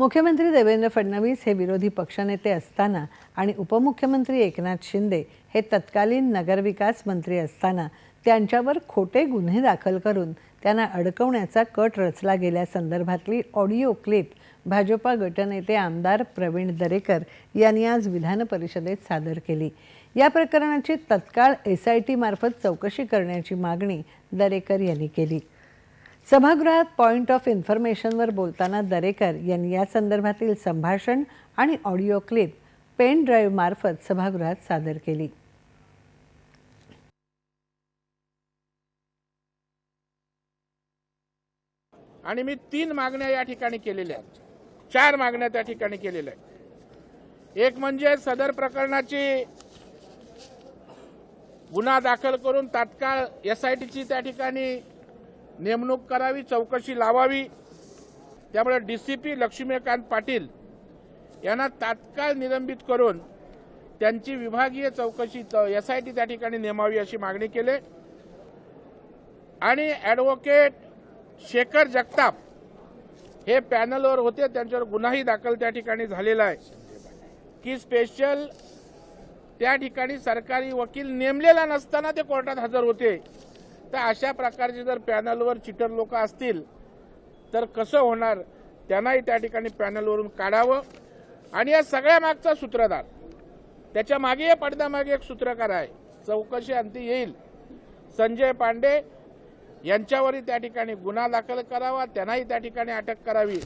मुख्यमंत्री देवेंद्र फडणवीस हे विरोधी पक्षनेते असताना आणि उपमुख्यमंत्री एकनाथ शिंदे हे तत्कालीन नगरविकास मंत्री असताना त्यांच्यावर खोटे गुन्हे दाखल करून त्यांना अडकवण्याचा कट रचला गेल्यासंदर्भातली ऑडिओ क्लिप भाजपा गटनेते आमदार प्रवीण दरेकर यांनी आज विधान परिषदेत सादर केली. या प्रकरणाची तत्काळ एस आय टीमार्फत चौकशी करण्याची मागणी दरेकर यांनी केली. सभागृहात पॉइंट ऑफ इन्फॉर्मेशनवर बोलताना दरेकर यांनी या संदर्भातील संभाषण आणि ऑडिओ क्लिप पेन ड्राईव्ह मार्फत सभागृहात सादर केली. आणि मी तीन मागण्या या ठिकाणी केलेल्या आहेत. चार मागण्या त्या ठिकाणी केलेल्या आहेत. एक म्हणजे सदर प्रकरणाची गुन्हा दाखल करून तात्काळ एस आय टीची त्या ठिकाणी नेमणूक करावी चौकशी लावावी. त्यामुळे डीसीपी लक्ष्मीकांत पाटील यांना तात्काळ निलंबित करून त्यांची विभागीय चौकशी एस आय टी त्या ठिकाणी नेमावी अशी मागणी केली. आणि ॲडव्होकेट शेखर जगताप हे पॅनलवर होते. त्यांच्यावर गुन्हाही दाखल त्या ठिकाणी झालेला आहे. की स्पेशल त्या ठिकाणी सरकारी वकील नेमलेला नसताना ते कोर्टात हजर होते. तर अशा प्रकारचे जर पॅनलवर चिटर लोक असतील तर कसं होणार? त्यांनाही त्या ठिकाणी पॅनलवरून काढावं. आणि या सगळ्या मागचा सूत्रधार त्याच्यामागे पडद्यामागे एक सूत्रकार आहे. चौकशी अंती येईल. संजय पांडे यांच्यावरही त्या ठिकाणी गुन्हा दाखल करावा. त्यांनाही त्या ठिकाणी अटक करावी.